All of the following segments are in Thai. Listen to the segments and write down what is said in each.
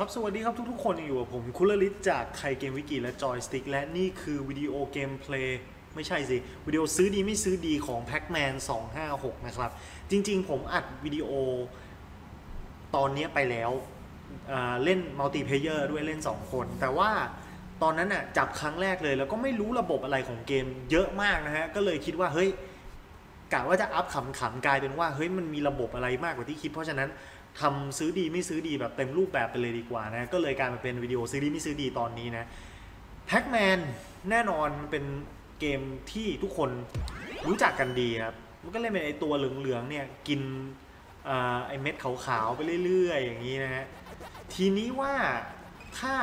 ครับ สวัสดีครับทุกๆ คนอยู่กับผมคุณลลิตจากไทยเกมวิกิและจอยสติ๊กและนี่คือวิดีโอเกมเพลย์ไม่ใช่สิ วิดีโอซื้อดีไม่ซื้อดีของ Pac-Man 256 นะครับ จริงๆ ผมอัดวิดีโอตอนนี้ไปแล้วอ่าเล่นมัลติเพเยอร์ด้วยเล่น 2 คน แต่ว่าตอนนั้นน่ะจับครั้งแรกเลยแล้วก็ไม่รู้ระบบอะไรของเกมเยอะมากนะฮะ ก็เลยคิดว่าเฮ้ย กะว่าจะอัพขำๆกลายเป็นว่าเฮ้ยมันมีระบบอะไรมากกว่าที่คิด เพราะฉะนั้นทำซื้อดีไม่ซื้อดีแบบเต็มรูปแบบไปเลยดีกว่านะ ก็เลยกลายมาเป็นวิดีโอซื้อดีไม่ซื้อดีตอนนี้นะแพ็กแมนแน่นอนมันเป็นเกมที่ทุกคนรู้จักกันดีครับมันก็เล่นเป็นไอตัวเหลืองๆเนี่ยกินอไอเม็ดขาวๆไปเรื่อยๆ อย่างนี้นะฮะทีนี้ว่าถ้า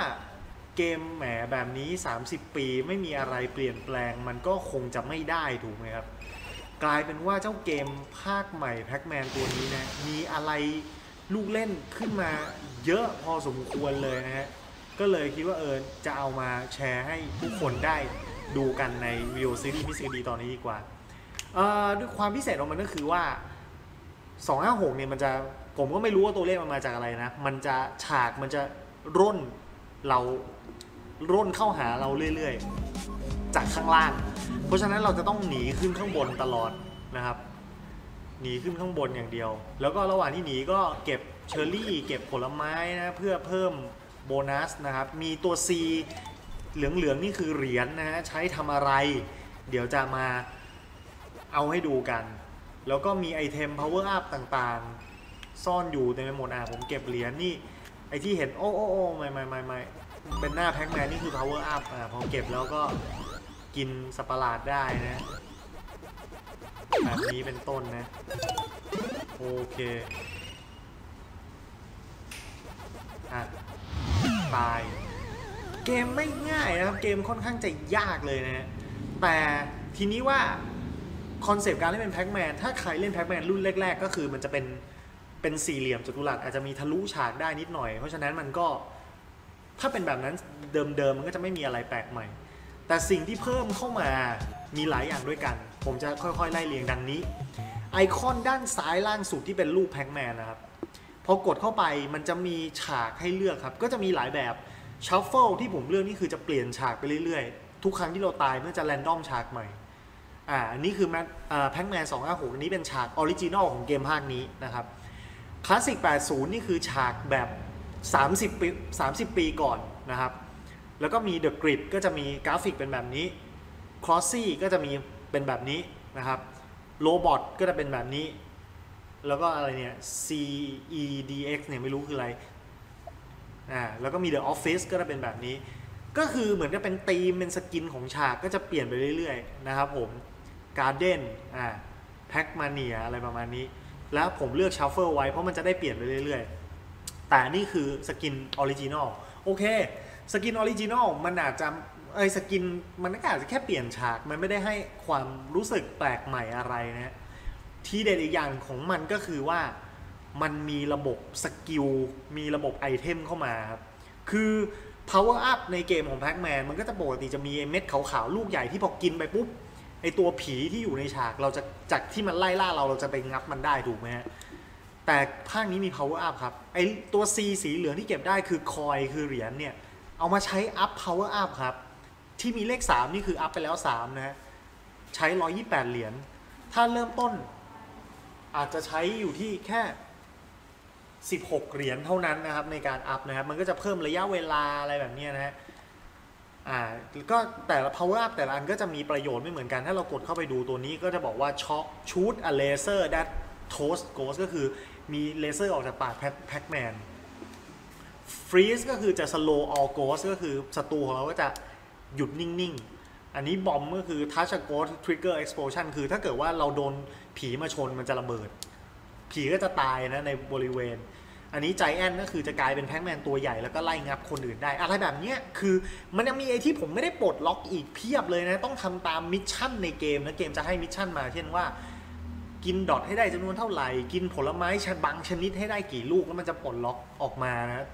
เกมแหมแบบนี้ 30 ปีไม่มีอะไรเปลี่ยนแปลงมันก็คงจะไม่ได้ถูกไหมครับ กลายเป็นว่าเจ้าเกมภาคใหม่แพ็กแมนตัวนี้นะมีอะไรลูกเล่นขึ้นมาเยอะพอสมควรเลยนะฮะ ก็เลยคิดว่าเออจะเอามาแชร์ให้ทุกคนได้ดูกันในวิดีโอซีรีส์พิเศษดีตอนนี้ดีกว่าเอ่อด้วยความพิเศษของมันก็คือว่า 256 เนี่ยมันจะผมก็ไม่รู้ว่าตัวเลขมันมาจากอะไรนะ มันจะฉากมันจะร่นเราร่นเข้าหาเราเรื่อยๆ จากข้างล่าง เพราะฉะนั้นเราจะต้องหนีขึ้นข้างบนตลอดนะครับ หนีขึ้นข้างบนอย่างเดียว แล้วก็ระหว่างที่หนีก็เก็บเชอร์รี่ เก็บผลไม้นะเพื่อเพิ่มโบนัสนะครับ มีตัว C เหลืองๆนี่คือเหรียญนะฮะใช้ทำอะไร เดี๋ยวจะมาเอาให้ดูกัน แล้วก็มีไอเทม power up ต่างๆ ซ่อนอยู่เต็มไปหมดอะผมเก็บเหรียญนี่ไอที่เห็นโอ้โอ้โอ้ไม่ไม่ไม่ไม่เป็นหน้าแพ็กแมนนี่คือ power up อะพอเก็บแล้วก็ กินสัตว์ประหลาดได้นะ แบบนี้เป็นต้นนะ โอเค อะ ตาย เกมไม่ง่ายนะครับ เกมค่อนข้างจะยากเลยนะฮะแต่ทีนี้ว่า คอนเซปต์การเล่นเป็นแพ็กแมน ถ้าใครเล่นแพ็กแมนรุ่นแรก ๆ ก็คือมันจะเป็นเป็นสี่เหลี่ยมจัตุรัสอาจจะมีทะลุฉากได้นิดหน่อย เพราะฉะนั้นมันก็ถ้าเป็นแบบนั้นเดิมๆมันก็จะไม่มีอะไรแปลกใหม่ แต่สิ่งที่เพิ่มเข้ามามีหลายอย่างด้วยกัน ผมจะค่อยๆ ไล่เรียงดังนี้ ไอคอนด้านซ้ายล่างสุดที่เป็นรูปแพ็กแมนนะครับ พอกดเข้าไปมันจะมีฉากให้เลือกครับ ก็จะมีหลายแบบชัฟเฟิลที่ผมเลือกนี่คือจะเปลี่ยนฉากไปเรื่อยๆ ทุกครั้งที่เราตายมันจะแรนดอมฉากใหม่ อ่าอันนี้คือแพ็กแมน256อันนี้เป็นฉากออริจินอลของเกมภาคนี้นะครับคลาสสิก80 นี่คือฉากแบบ 30 ปี 30 ปีก่อนนะครับ แล้วก็มี The Grid ก็จะมีกราฟิกเป็นแบบนี้ Crossy ก็จะมีเป็นแบบนี้นะครับ Robot ก็จะเป็นแบบนี้ แล้วก็อะไรเนี่ย CEDX เนี่ยไม่รู้คืออะไรอ่าแล้วก็มี The Office ก็จะเป็นแบบนี้ ก็คือเหมือนกับเป็นธีมเป็นสกินของฉากก็จะเปลี่ยนไปเรื่อยๆนะครับผม Garden อ่า Pac-Mania อะไรประมาณนี้ แล้วผมเลือก Shuffle ไว้เพราะมันจะได้เปลี่ยนไปเรื่อยๆ แต่นี่คือสกินออริจินอลโอเค สกินออริจินอลมันอาจจะไอ้สกินมันก็อาจจะแค่เปลี่ยนฉาก มันไม่ได้ให้ความรู้สึกแปลกใหม่อะไรนะที่เด็ดอีกอย่างของมันก็คือว่ามันมีระบบสกิล มีระบบไอเทมเข้ามาครับ คือ power up ในเกมของ Pac-Man มันก็จะปกติจะมีเม็ดขาวๆ ลูกใหญ่ที่พอกินไปปุ๊บ ไอตัวผีที่อยู่ในฉากเราจะจากที่มันไล่ล่าเราเราจะไปงับมันได้ถูกไหมฮะ แต่ภาคนี้มี power up ครับ ไอตัว C สีเหลืองที่เก็บได้คือคอยคือเหรียญเนี่ย เอามาใช้ up power up ครับ ที่มีเลข 3 นี่คือ up ไปแล้ว 3นะฮะใช้ 128 เหรียญ ถ้าเริ่มต้น อาจจะใช้อยู่ที่แค่ 16 เหรียญเท่านั้นนะครับ ในการอัพนะครับ มันก็จะเพิ่มระยะเวลาอะไรแบบนี้นะฮะอ่าก็แต่ละ power up แต่ละอันก็จะมีประโยชน์ไม่เหมือนกัน ถ้าเรากดเข้าไปดูตัวนี้ก็จะบอกว่าช็อคชูด a laser that toast ghost ก็คือมีเลเซอร์ออกจากปากแพ็กแมน freeze ก็คือจะ slow all ghost ก็คือศัตรูของเราก็จะหยุดนิ่ง ๆ อันนี้บอมก็คือ touch a ghost trigger explosion คือถ้าเกิดว่าเราโดนผีมาชนมันจะระเบิด ผีก็จะตายนะในบริเวณ อันนี้ใจแอนก็คือจะกลายเป็นแพ็กแมนตัวใหญ่แล้วก็ไล่งับคนอื่นได้ อะไรแบบเนี้ยคือมันยังมีไอที่ผมไม่ได้ปลดล็อกอีกเพียบเลยนะ ต้องทำตามมิชชั่นในเกมนะเกมจะให้มิชชั่นมาเช่นว่ากินดอทให้ได้จำนวนเท่าไหร่ กินผลไม้ชนบางชนิดให้ได้กี่ลูกแล้วมันจะปลดล็อกออกมานะ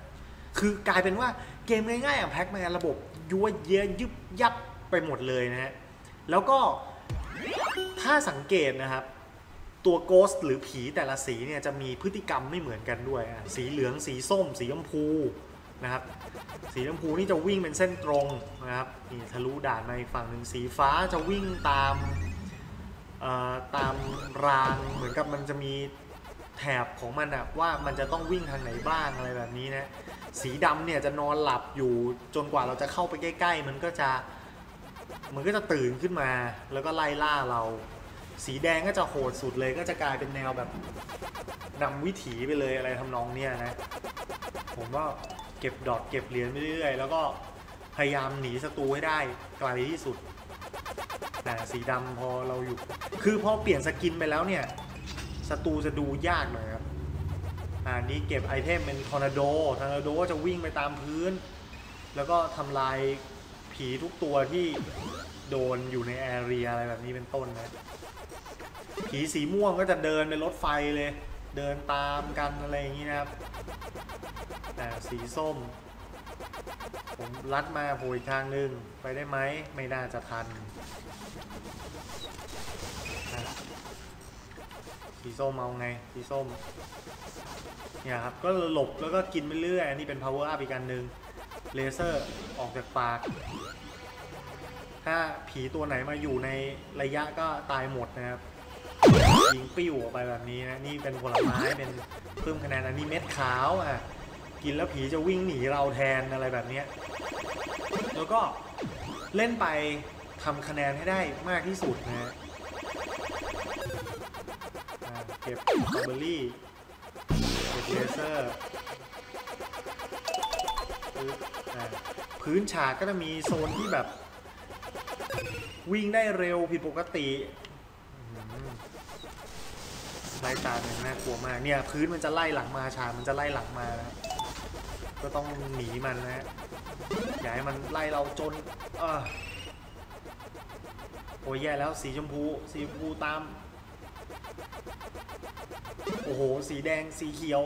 คือกลายเป็นว่าเกมง่ายๆอะแพ็กแมนระบบยัวเยยยึบยับไปหมดเลยนะฮะ แล้วก็ถ้าสังเกตนะครับ ตัวโกสหรือผีแต่ละสีเนี่ยจะมีพฤติกรรมไม่เหมือนกันด้วย สีเหลืองสีส้ม สีชมพูนะครับ สีชมพูนี่จะวิ่งเป็นเส้นตรงนะครับนี่ทะลุด่านมาอีกฝั่งหนึ่งสีฟ้าจะวิ่งตามเอ่อตามรางเหมือนกับมันจะมีแถบของมันอะว่ามันจะต้องวิ่งทางไหนบ้างอะไรแบบนี้นะ สีดำเนี่ยจะนอนหลับอยู่จนกว่าเราจะเข้าไปใกล้ ๆ มันก็จะมันก็จะตื่นขึ้นมาแล้วก็ไล่ล่าเรา สีแดงก็จะโหดสุดเลยก็จะกลายเป็นแนวแบบนำวิถีไปเลยอะไรทำนองเนี้ยนะ ผมว่าเก็บดอทเก็บเหรียญไปเรื่อยๆแล้วก็พยายามหนีศัตรูให้ได้ไกลที่สุดแต่สีดำพอเราอยู่ คือพอเปลี่ยนสกินไปแล้วเนี่ยศัตรูจะดูยากหน่อยครับ อ่านี่เก็บไอเทมเป็นทอร์นาโดทอร์นาโดก็จะวิ่งไปตามพื้น แล้วก็ทำลายผีทุกตัวที่โดนอยู่ในแอเรียอะไรแบบนี้เป็นต้นนะผีสีม่วงก็จะเดินเป็นรถไฟเลย เดินตามกันอะไรอย่างนี้นะครับแต่สีส้ม ผมลัดมาโผล่อีกทางหนึ่งไปได้ไหมไม่น่าจะทันสีส้มเอาไงสีส้ม เนี่ยครับ ก็หลบแล้วก็กินไปเรื่อย อันนี้เป็น power up อีกอันหนึ่งเลเซอร์ออกจากปาก ถ้าผีตัวไหนมาอยู่ในระยะก็ตายหมดนะครับยิงปิ้วออกไปแบบนี้นะ นี่เป็นผลไม้เป็นเพิ่มคะแนนอันนี้เม็ดขาวอะ กินแล้วผีจะวิ่งหนีเราแทนอะไรแบบนี้ แล้วก็เล่นไปทำคะแนนให้ได้มากที่สุดนะเก็บสตรอเบอรี่ เลเซอร์พื้นฉากก็จะมีโซนที่แบบ วิ่งได้เร็วผิดปกติไล่ตามอย่างน่ากลัวมากเนี่ย พื้นมันจะไล่หลังมาฉากมันจะไล่หลังมานะก็ต้องหนีมันนะฮะอย่าให้มันไล่เราจนเออโอ้ยแย่แล้วสีชมพูสีชมพูตาม อ้โห สีแดง สีเขียว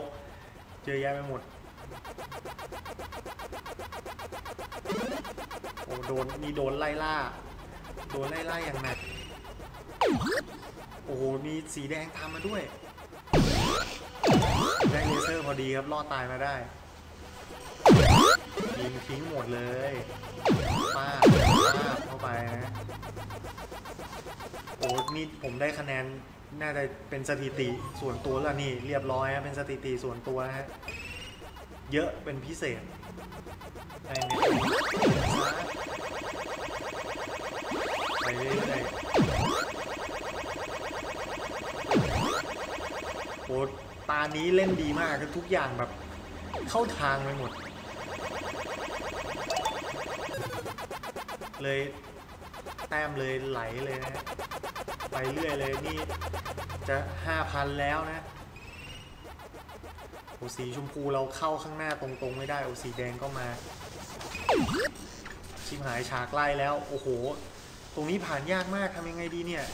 เจอแย่ไปหมด โอ้โดน มีโดนไล่ล่า โดนไล่ล่าอย่างหนัก โอ้โห มีสีแดงตามมาด้วย ได้เลเซอร์พอดีครับ รอดตายมาได้ยิงทิ้งหมดเลยป้าบป้าบเข้าไปนะ โอ้นี่ผมได้คะแนน น่าจะเป็นสถิติส่วนตัวแล้วนี่เรียบร้อยนะเป็นสถิติส่วนตัวฮะเยอะเป็นพิเศษไอ้เม็ดช้าไปเรื่อยๆโอ้ตานี้เล่นดีมากทุกอย่างแบบเข้าทางไปหมด เลยแต้มเลยไหลเลยนะไปเรื่อยเลยนี่ จะห้าพันแล้วนะโอสีชมพูเราเข้าข้างหน้าตรงๆไม่ได้โอสีแดงก็มา ชิบหายฉากไล่แล้ว โอ้โห ตรงนี้ผ่านยากมากทำยังไงดีเนี่ย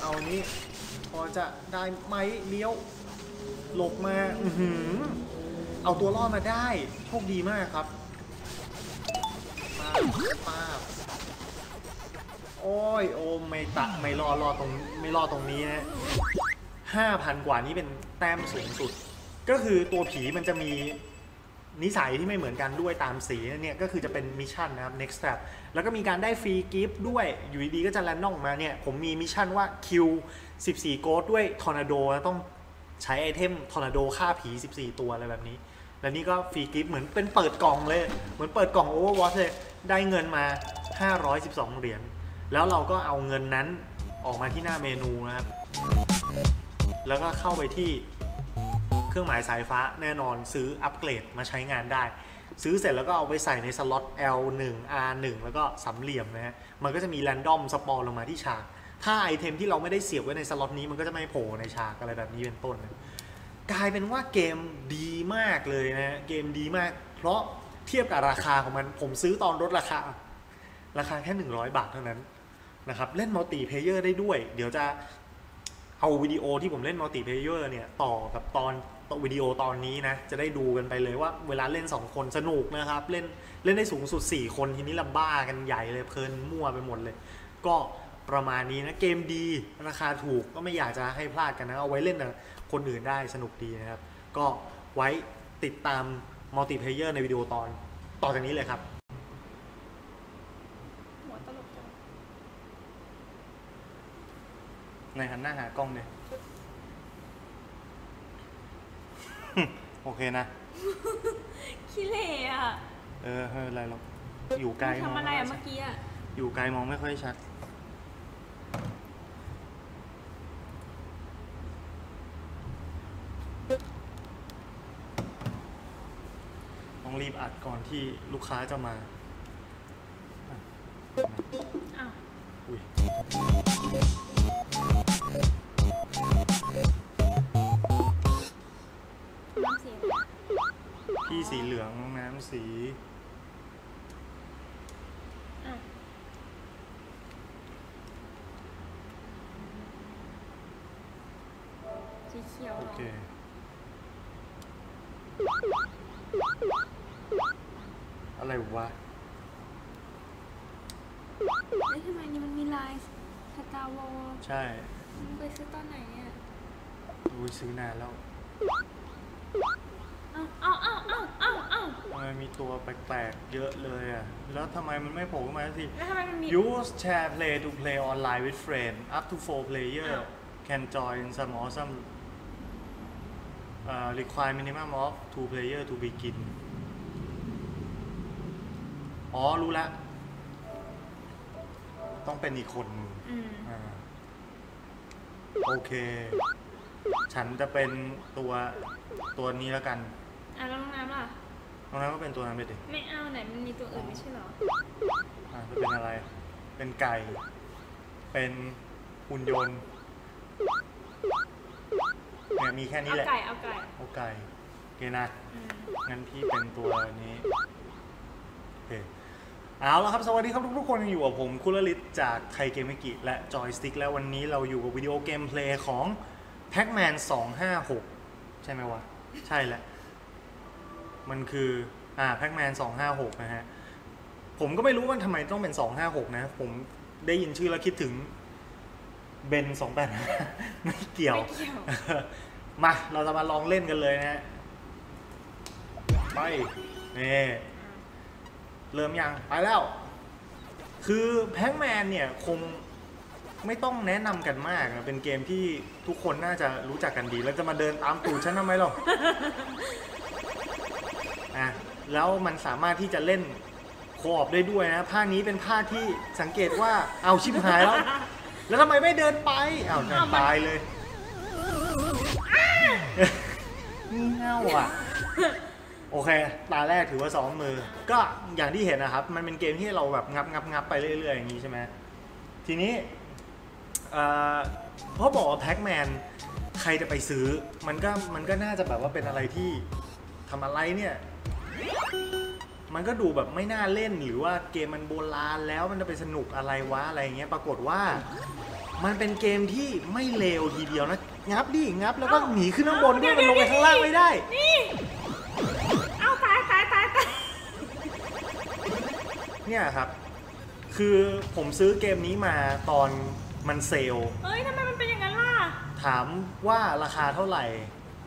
เอานี้พอจะได้ไหมเลี้ยว หลบมาอือหือเอาตัวรอดมาได้ โชคดีมากครับป้าป้า โอ้ยโอไม่ตะไม่รอรอตรงไม่รอตรงนี้นะห้าพันกว่านี้เป็นแต้มสูงสุด ก็คือตัวผีมันจะมีนิสัยที่ไม่เหมือนกันด้วยตามสีเนี่ยก็คือจะเป็นมิชชั่นนะครับ next step แล้วก็มีการได้ฟรีกิฟต์ด้วยอยู่ดีๆก็จะแรนด์นอมมาเนี่ย ผมมีมิชชั่นว่าคิว14 โกดด้วยทอร์นาโดแล้วต้องใช้ไอเทมทอร์นาโดฆ่าผี 14 ตัวอะไรแบบนี้ แล้วนี่ก็ฟรีกิฟต์เหมือนเป็นเปิดกล่องเลย เหมือนเปิดกล่อง Overwatch เลย ได้เงินมา 512 เหรียญ แล้วเราก็เอาเงินนั้นออกมาที่หน้าเมนูนะครับ แล้วก็เข้าไปที่เครื่องหมายสายฟ้าแน่นอนซื้ออัปเกรดมาใช้งานได้ ซื้อเสร็จแล้วก็เอาไปใส่ในสล็อต L1 R1 แล้วก็สามเหลี่ยมนะฮะมันก็จะมีแรนดอมสปอร์ลงมาที่ฉาก ถ้าไอเทมที่เราไม่ได้เสียบไว้ในสล็อตนี้มันก็จะไม่โผล่ในฉากอะไรแบบนี้เป็นต้นนะกลายเป็นว่าเกมดีมากเลยนะฮะเกมดีมาก เพราะเทียบกับราคาของมันผมซื้อตอนลดราคา ราคาแค่ 100 บาทเท่านั้น นะครับเล่นมัลติเพเยอร์ได้ด้วย เดี๋ยวจะเอาวิดีโอที่ผมเล่นมัลติเพเยอร์เนี่ยต่อกับตอนตวิดีโอตอนนี้นะ จะได้ดูกันไปเลยว่าเวลาเล่น 2 คนสนุกนะครับ เล่นเล่นได้สูงสุด 4 คนทีนี้ลำบ้ากันใหญ่เลยเพลินมั่วไปหมดเลย ก็ประมาณนี้นะเกมดีราคาถูกก็ไม่อยากจะให้พลาดกันนะ เอาไว้เล่นกับคนอื่นได้สนุกดีนะครับ ก็ไว้ติดตามมัลติเพเยอร์ในวิดีโอตอนต่อจากนี้เลยครับ หัวตลกจัง ในหันหน้าหากล้องเลยโอเคนะ ขี้เหร่อะเออไม่เป็นไรหรอกอยู่ไกลมองทำอะไรไม่อะค่อยชัเมื่ดอกี้อะอยู่ไกลมองไม่ค่อยชัด ต้องรีบอัดก่อนที่ลูกค้าจะมาอะอ้าว อุ้ย สีอ้าวสีเขียวโอเหรอเคอะไรวะเอ้ยทำไมนี่มันมีลายสตาร์วอลใช่มันไปซื้อตอนไหนเนี่ยอุ้ยซื้อนานแล้วอ้าวอ้าวอ้าวอ้าวอ้าวอ้าวทำ ไมมีตัวแปลกๆเยอะเลยอะ แล้วทำไมมันไม่โผล่ขึ้นมาสักที แล้วทำไมมันมี Use share play to play online with friends up to four player อ้าว can join some awesome uh, require minimum of two player to begin อ๋อ รู้แล้วต้องเป็นอีกคนหนึ่ง อืม อ่าโอเค ฉันจะเป็นตัวตัวนี้แล้วกัน อะแล้วน้องน้ำล่ะ ตรงนั้นก็เป็นตัวนั้นไปดิไม่เอาไหนมันมีตัวอื่นไม่ใช่เหรออ่าจะเป็นอะไร เป็นไก่ เป็นหุ่นยนต์เนี่ยมีแค่นี้เอาแหละไก่เอาไก่เอาไก่โอเคนะ อืมงั้นพี่เป็นตัวนี้โอเคเอาละครับสวัสดีครับทุกๆคนยังอยู่กับผมคุลลิตจากไทยเกม i กิและจอยสติ๊กและวันนี้เราอยู่กับวิดีโอเกมเพลย์ของ Pac-Man 256 ใช่ไหมวะ ใช่แหละ มันคืออ่า Pac-Man 256นะฮะ ผมก็ไม่รู้ว่าทำไมต้องเป็น256นะ ผมได้ยินชื่อแล้วคิดถึงเบน2 8ไม่เกี่ยวไม่เกี่ยว มา เราจะมาลองเล่นกันเลยนะฮะ ไปนี่เริ่มยัง ไปแล้ว คือแพ็กแมนเนี่ยคงไม่ต้องแนะนำกันมากนะเป็นเกมที่ทุกคนน่าจะรู้จักกันดี แล้วจะมาเดินตามตูดฉันทำไมหรอะแล้วมันสามารถที่จะเล่นโคออบได้ด้วยนะภาคนี้เป็นภาคที่สังเกตว่าเอาชิบหายแล้ว แล้วทำไมไม่เดินไปอ้าวนั่นอ้าวมันตายเลยเง่าอะโอเค ตาแรกถือว่าซ้อมมือ ก็อย่างที่เห็นนะครับ มันเป็นเกมที่เราแบบงับงับงับไปเรื่อย ๆ อย่างนี้ใช่ไหมทีนี้เอ่อเพราะบอกว่าแพ็กแมนใครจะไปซื้อ มันก็มันก็น่าจะแบบว่าเป็นอะไรที่ทำอะไรเนี่ย มันก็ดูแบบไม่น่าเล่นหรือว่าเกมมันโบราณแล้วมันจะไปสนุกอะไรวะอะไรอย่างเงี้ยปรากฏว่ามันเป็นเกมที่ไม่เลวทีเดียวนะ งับดิ งับแล้วก็หนีขึ้นข้างบนด้วยมันลงไปข้างล่างไม่ได้ นี่ เอาตายตายตายตายเนี่ยครับ คือผมซื้อเกมนี้มาตอนมันเซลเอ้ยทำไมมันเป็นอย่างนั้นล่ะ ถามว่าราคาเท่าไหร่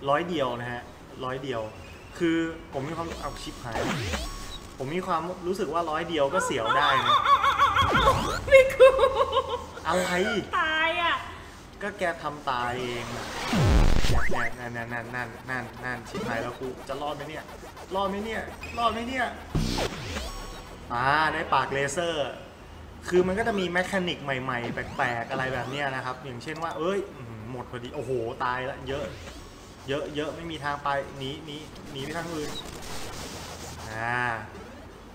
ร้อยเดียวนะฮะร้อยเดียว คือผมมีความเอาชิปหาย ผมมีความรู้สึกว่าร้อยเดียวก็เสียวได้นะพี่กูอะไรตายอะ ก็แกทำตายเองอะนั่นนั่นนั่นนั่นนั่นนั่นชิบหายแล้วกูจะรอดไหมเนี่ย รอดไหมเนี่ย รอดไหมเนี่ยอ่าได้ปากเลเซอร์ คือมันก็จะมีแมคานิกใหม่ ๆ แปลกๆ อะไรแบบเนี้ยนะครับ อย่างเช่นว่า เอ้ยอื้อหือหมดพอดี โอ้โห ตายละเยอะ เยอะเยอะไม่มีทางไปหนีหนีหนีไปทางอื่นอ่า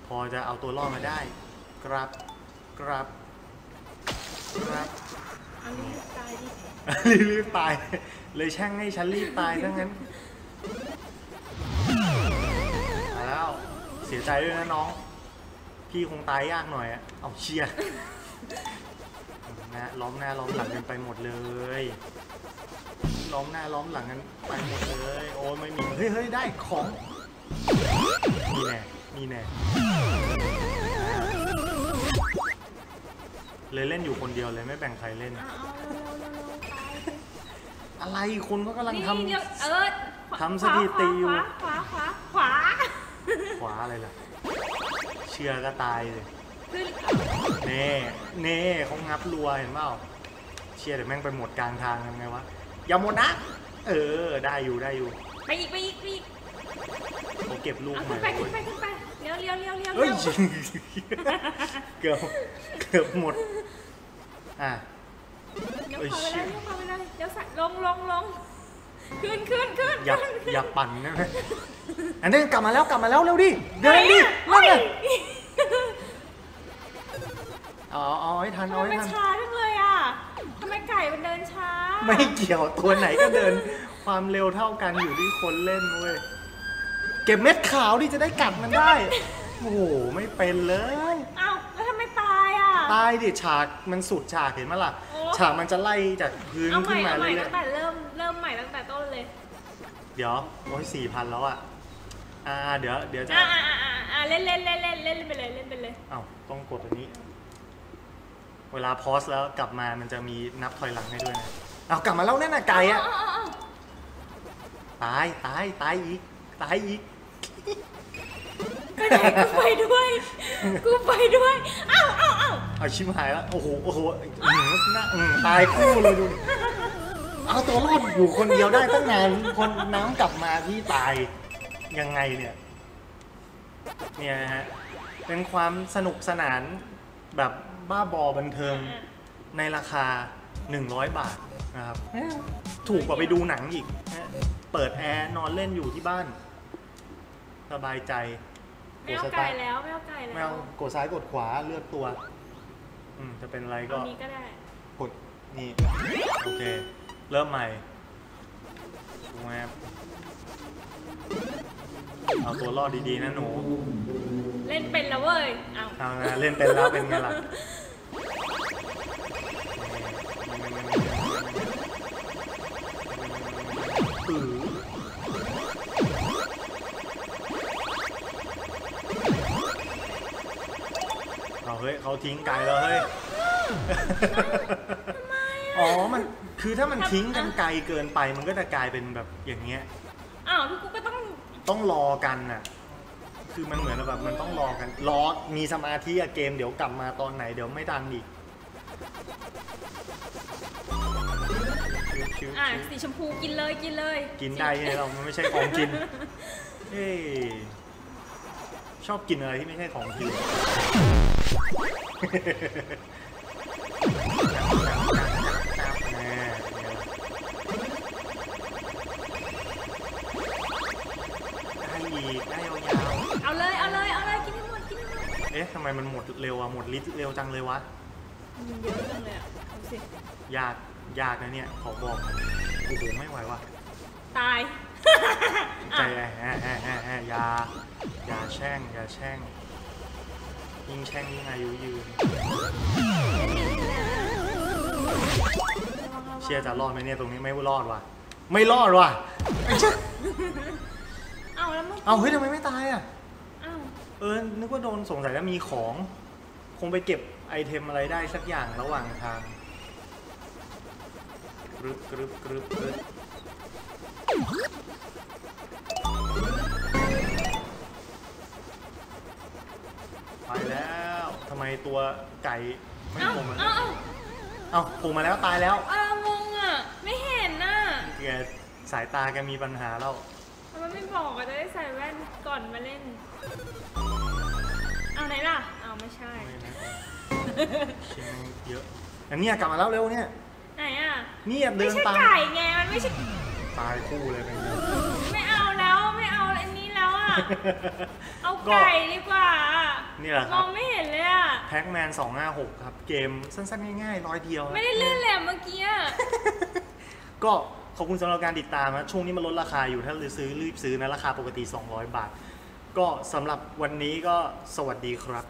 พอจะเอาตัวรอดมาได้ครับครับครับอันนี้ตายดิรีบตายเลยแช่งให้ฉันรีบตายทั้งนั้นมาแล้วเสียใจด้วยนะน้อง พี่คงตายยากหน่อยอะเอาเชียร์นะล้อมหน้าล้อมหลังกันไปหมดเลย ล้อมหน้าล้อมหลังกันไปหมดเลยโอ้ยไม่มีเฮ้ยเฮ้ยได้ของนี่แน่นี่แน่เลยเล่นอยู่คนเดียวเลยไม่แบ่งใครเล่นเอาเอาเร็วเร็วเร็วตายอะไรคนก็กำลังนี่ทำเดี๋ยวเออทำสถิติอยู่ขวาขวาขวาขวาขวาอะไรล่ะ เชื่อก็ตายเลยขึ้นเน่ เน่เขางับรัวเห็นเปล่า เชียร์เดี๋ยวแม่งไปหมดกลางทางทำไงวะ อย่าหมดนะ เออ ได้อยู่ได้อยู่ ไปอีกไปอีกไปอีกเขาเก็บลูกเอาใหม่ขึ้นไปเว้ขึ้นยไปขึ้นไปเลี้ยวเลี้ยวเลี้ยวเลี้ยวเฮ้ย เลี้ยว เกือบเกือบหมด อะเลี้ยวเอ้ยขวาไปเชี่เลยยเลี้ยวขวาไปเลยเลี้ยวซ้ายลงลงลงขึ้นขึ้นขึ้นอย่าขึ้นอย่าปั่นนะอันนี้กลับมาแล้วกลับมาแล้วเร็วดิเดินดิไหนเร็วอะดิเอาเอาเอาให้ทันทำเอาไมให้มันทันช้าจังเลยอะ ทำไมไก่มันเดินช้า ไม่เกี่ยวตัวไหนก็เดิน ความเร็วเท่ากันอยู่ที่คนเล่นเว้ย เก็บเม็ดขาวดิจะได้กัดมันได้ โอ้โห ไม่เป็นเลยอ้าวแล้วทำไมตายอะ ตายดิฉากมันสุดฉากเห็นไหมล่ะ โอ้ ฉากมันจะไล่จากพื้นเอาใหขึ้ม่นมาเอาใหม่เรื่อตั้ยงแต่เริ่มเริ่มใหม่ตั้งแต่ต้นเลย ๆเดี๋ยวโอ้ยสี่พันแล้วอะ อ่าเดี๋ยวเดี๋ยวจะ อ่าอ่าอ่าอ่าอ่าเล่นเล่นเล่นเล่นเล่นไปเลยเล่นไปเลย เอ้าต้องกดตัวนี้ เวลาพอสแล้วกลับมามันจะมีนับถอยหลังให้ด้วยนะเอากลับมาแล้วนั่นน่ะไก่อะาวาวาวตายตายตายอีกตายอีกไปไหนกูไปด้วยกูไปด้วยอ้าวอ้าวอ้าวเอาชิมหายแล้วโอ้โหโอ้โหอื้อหือน่าอืมตายคู่เลยดูดิเอาตัวรอดอยู่คนเดียวได้ตั้งนานคนน้ำกลับมาที่ตายยังไงเนี่ยเนี่ยนะฮะเป็นความสนุกสนาน แบบบ้าบอบันเทิงในราคา 100 บาทนะครับ ถูกกว่าไปดูหนังอีกนะเปิดแอร์นอนเล่นอยู่ที่บ้าน สบายใจไม่เอาไก่แล้วไม่เอาไก่ไม่แล้วเอากดซ้ายกดขวาเลือกตัว อืมจะเป็นอะไรก็เอานี้ก็ได้ กดนี่โอเค เริ่มใหม่แวบเอาตัวรอดดีๆนะหนู เล่นเป็นแล้วเว้ยอ้าวเอานะเล่นเป็นแล้วเป็นไงล่ะอือเอาเฮ้ยเขาทิ้งไกลแล้วเฮ้ยอ๋อ มัน คือถ้ามันทิ้งกันไกลเกินไป มันก็จะกลายเป็นแบบอย่างเงี้ย อ้าวพี่กูก็ต้อง ต้องรอกันน่ะ คือมันเหมือนแบบมันต้องรอกันรอมีสมาธิอะเกมเดี๋ยวกลับมาตอนไหนเดี๋ยวไม่ทันอีกชิวๆอะสีชมพูกินเลยกินเลยกินได้ไงเรามันไม่ใช่ของกินเอ้ยชอบกินอะไรที่ไม่ใช่ของกิน อ๊ะทำไมมันหมดเร็วอะหมดลิตรเร็วจังเลยวะมันเยอะจังเลยอะดูสิยากยากนะเนี่ย ขอบอกโอ้โหไม่ไหวว่ะตายใจอะแอะแอะแอะแอะอยาอย่าแช่งอย่าแช่ง ยิ่งแช่งยิ่งอายุยืน เชียร์จะรอดไหมเนี่ยตรงนี้ไม่รอดว่ะ ไม่รอดว่ะไอ้เจ้าเอาแล้วมึงเอาเฮ้ยทำไมไม่ตายอะอ้าว เออ นึกว่าโดนสงสัยแล้วมีของ คงไปเก็บไอเทมอะไรได้สักอย่างระหว่างทางกรึบกรึบกรึบกรึบไปแล้วทำไมตัวไก่ไม่เอ้าโผล่มาเอ้าเอ้าเอ้าโผล่มาแล้วตายแล้วเอองงอะ ไม่เห็นน่ะแกสายตาแกมีปัญหาแล้วทำไมไม่บอกอะจะได้ใส่แว่นก่อนมาเล่นเอาไหนล่ะเอาไม่ ใช่ไม่นะเชียงเยอะอันเนี้ยกลับมาแล้วเร็วเนี่ยไหนอะเนี่ยเดิไม่นใช่ตามไก่ไงมันไม่ใช่ตายคู่เลยไปเนี่ยไม่เอาแล้วไม่เอาอันนี้แล้วอะเอาไก่ดีกว่านี่แหละคมรัอบ งไม่เห็นเลยอะแพ็กแมน256 ครับ เกมสั้นๆ ง่ายๆร้อยเดียว ไม่ได้เล่นเลยอะเมื่อกี้อะก็ขอบคุณสำหรับการติดตามนะ ช่วงนี้มันลดราคาอยู่ถ้าซื้อรีบซื้อนะ ราคาปกติ 200 บาท ก็สำหรับวันนี้ก็สวัสดีครับ